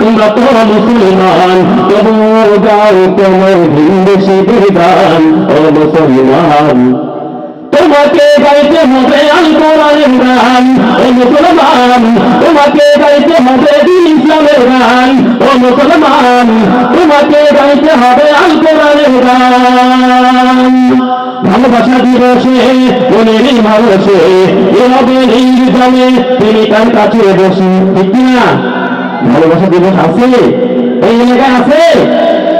তোমরা তো মুসলমান তবু গাও তোমার ভিন্দেশি বিধান ও মুসলমান। তোমাকে গাইতে হবে আল কোরআনের গান ও মুসলমান। তোমাকে গাইতে হবে ইসলামের গান ও মুসলমান। তোমাকে গাইতে হবে আল কোরআনের গান ভালোবাসা দিবসে মনেরই ভালোসে এভাবে নির্জনে তিনি তার কাছে বসে, ঠিক না ভালোবাসা দিবস আছে? এই এলাকায় আছে?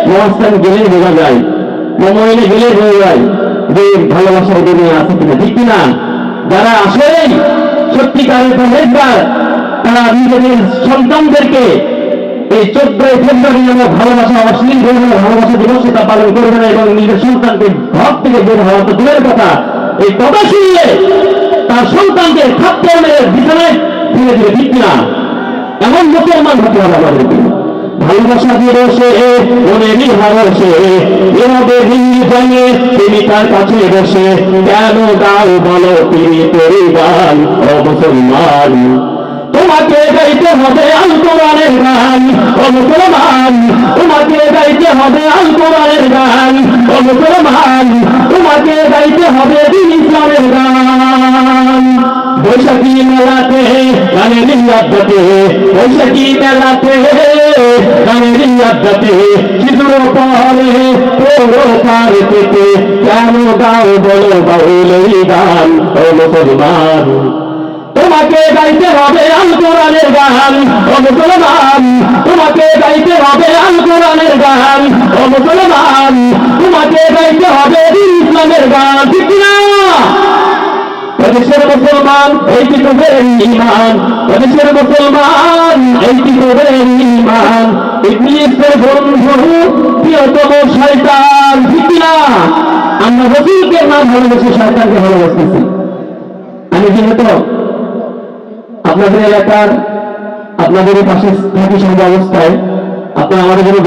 মহাস্থান গেলে বোঝা যায়। মোবাইলে গেলে বোঝা যায় যে ভালোবাসা ওদের নিয়ে আছে কিনা, ঠিক কিনা? যারা আসলেই সত্যিকারের পরহেজগার তারা নিজেদের সন্তানদেরকে এই চোদ্দই ফেব্রুয়ারি নামক ভালোবাসা অশ্লীল ধরনের ভালোবাসা দিবস সেটা পালন করবে না এবং নিজের সন্তানকে ঘর থেকে বের হওয়া তো দূরের কথা। এই কথা শুনলে তার সন্তানকে মেরে বিছানায় ফেলে দিবে, ঠিক কিনা? এমন মুসলমান হতে হবে আমাদেরকে ভালোবাসা দিবসে মনে ভালোসে এভাবে দিল্লি জানে তিনি তার কাছে বসে, কেন গাও বলো তিনি ও মুসলমান? তোমাকে গাইতে হবে আল কোরআনের গান মুসলমান। তোমাকে গাইতে হবে আল কোরআনের গান, ও মুসলমান। তোমাকে বৈশাখী মেলাতে গানের ইয়াদাতে বৈশাখী মেলাতে গানের ইয়াদাতে সিঁদুর পরে পোড়ো পার পেতে কেন গাও বলো বাউল এই গান, ও মুসলমান? তোমাকে গাইতে হবে আল কোরআনের গান, ও মুসলমান? তোমাকে গাইতে হবে আল কোরআনের গান, ও মুসলমান? তোমাকে গাইতে হবে ইসলামের গান প্রদেশের মুসলমান এইটি তোদের ইমান। প্রদেশের মুসলমান এইটি তোদের ইমান। ইবলিসের বন্ধু, প্রিয়তম শয়তান, ঠিক না আমরা রসুলকে না ভালোবেসে, শয়তানকে ভালোবাসতেছি। আমি যেহেতু আপনাদের এলাকার, আপনাদের পাশে থাকি সঙ্গে অবস্থায়, আপনারা আমাদের জন্য